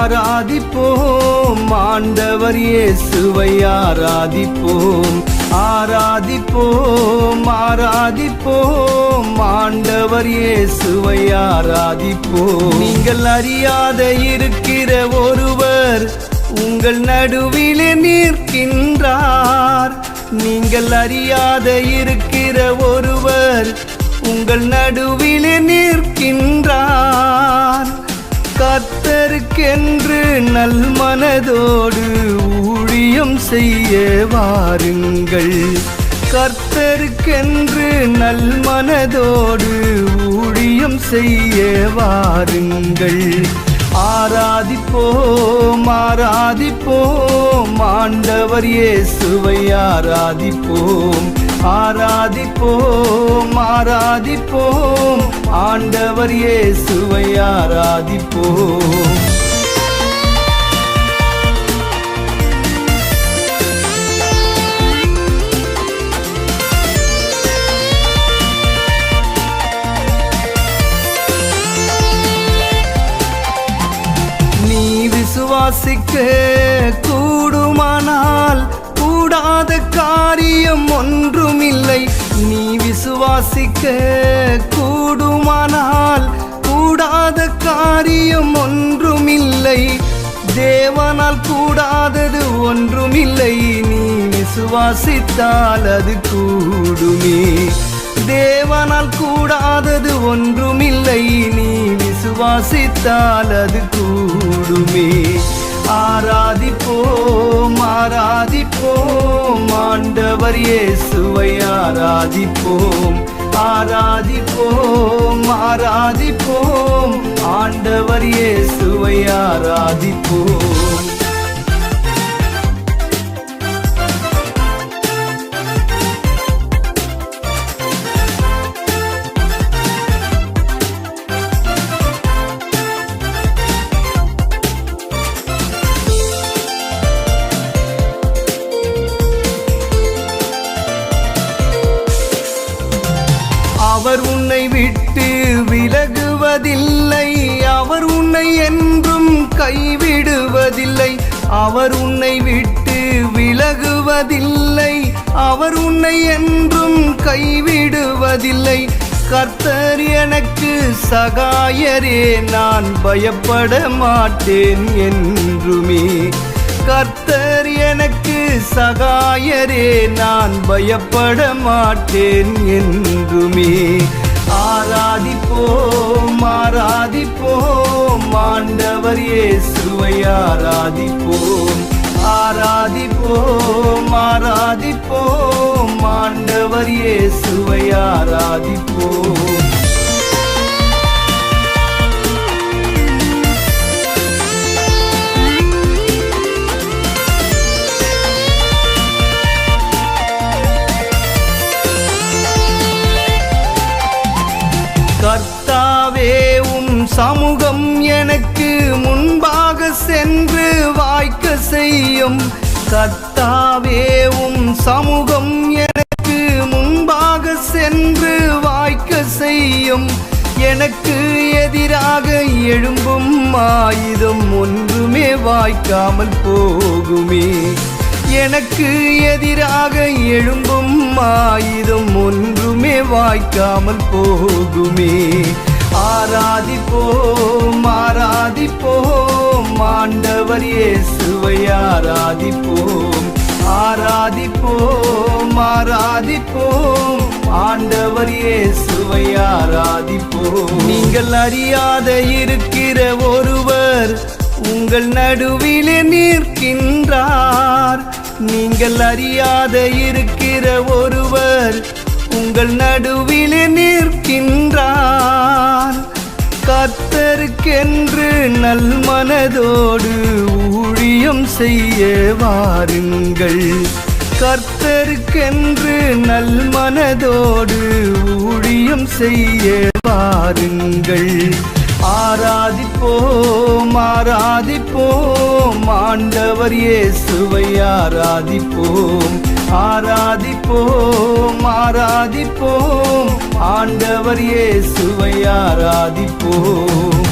ஆராதிப்போம் ஆண்டவர் இயேசுவை ஆராதிப்போம் ஆராதிப்போம் ஆராதிப்போம் ஆண்டவர் இயேசுவை ஆராதிப்போம் நீங்கள் அறியாத இருக்கிற ஒருவர் உங்கள் நடுவிலே நிற்கின்றார். நீங்கள் அறியாத இருக்கிற ஒருவர் உங்கள் நடுவிலே நிற்கின்றார். கத்தருக்கென்று நல் மனதோடு ஊழியம் செய்ய வாருங்கள் கர்த்தருக்கென்று நல் மனதோடு ஊழியம் செய்ய வாருங்கள் ஆராதிப்போம் ஆராதிப்போம் ஆண்டவர் இயேசுவை ஆராதிப்போம். ஆராதிப்போம் ஆராதிப்போம் ஆண்டவர் இயேசுவை ஆராதிப்போம் நீ விசுவாசிக்க கூடுமானால் கூடாத காரியம் ஒன்றுமில்லை. நீ விசுவாசிக்க கூடுமானால் கூடாத காரியம் ஒன்றுமில்லை. தேவனால் கூடாதது ஒன்றுமில்லை. நீ விசுவாசித்தால் அது கூடுமே. தேவனால் கூடாதது ஒன்றுமில்லை. நீ விசுவாசித்தால் அது கூடுமே. ஆராதிப்போம் ஆராதிப்போம். ஆண்டவர் இயேசுவை ஆராதிப்போம். ஆராதிப்போம் ஆராதிப்போம். ஆண்டவர் இயேசுவை ஆராதிப்போம். கைவிடுவதில்லை அவர் உன்னை என்றும் கைவிடுவதில்லை. அவர் உன்னை விட்டு விலகுவதில்லை. அவர் உன்னை என்றும் கைவிடுவதில்லை. கர்த்தர் எனக்கு சகாயரே நான் பயப்பட மாட்டேன் என்றுமே. கர்த்தர் எனக்கு சகாயரே நான் பயப்பட மாட்டேன் என்றுமே. ஆராதிப்போம் ஆராதிப்போம். ஆண்டவர் இயேசுவை ஆராதிப்போம். ஆராதிப்போம் ஆராதிப்போம். ஆண்டவர் இயேசுவை செய்யும் கத்தாவேவும் சமூகம் எனக்கு முன்பாக சென்று வாய்க்க செய்யும். எனக்கு எதிராக எழும்பும் ஆயுதம் ஒன்றுமே வாய்க்காமல் போகுமே. எனக்கு எதிராக எழும்பும் ஆயுதம் ஒன்றுமே வாய்க்காமல் போகுமே. ஆராதிப்போம் ஆராதிப்போம். ஆண்டவர் இயேசுவை ஆராதிப்போம். ஆராதிப்போம். ஆராதிப்போம். ஆண்டவர் இயேசுவை ஆராதிப்போம். நீங்கள் அறியாத இருக்கிற ஒருவர் உங்கள் நடுவிலே நிற்கின்றார். நீங்கள் அறியாத இருக்கிற ஒருவர் உங்கள் நடுவிலே நிற்கின்றார். கத்தருக்கென்று நல் மனதோடு செய்ய வாருங்கள். கர்த்தருக்கென்று நல் மனதோடு ஊழியம் செய்ய வாருங்கள். ஆராதிப்போம் ஆராதிப்போம் ஆண்டவர் இயேசுவை ஆராதிப்போம். ஆராதிப்போம் ஆராதிப்போம் ஆண்டவர் இயேசுவை ஆராதிப்போம்.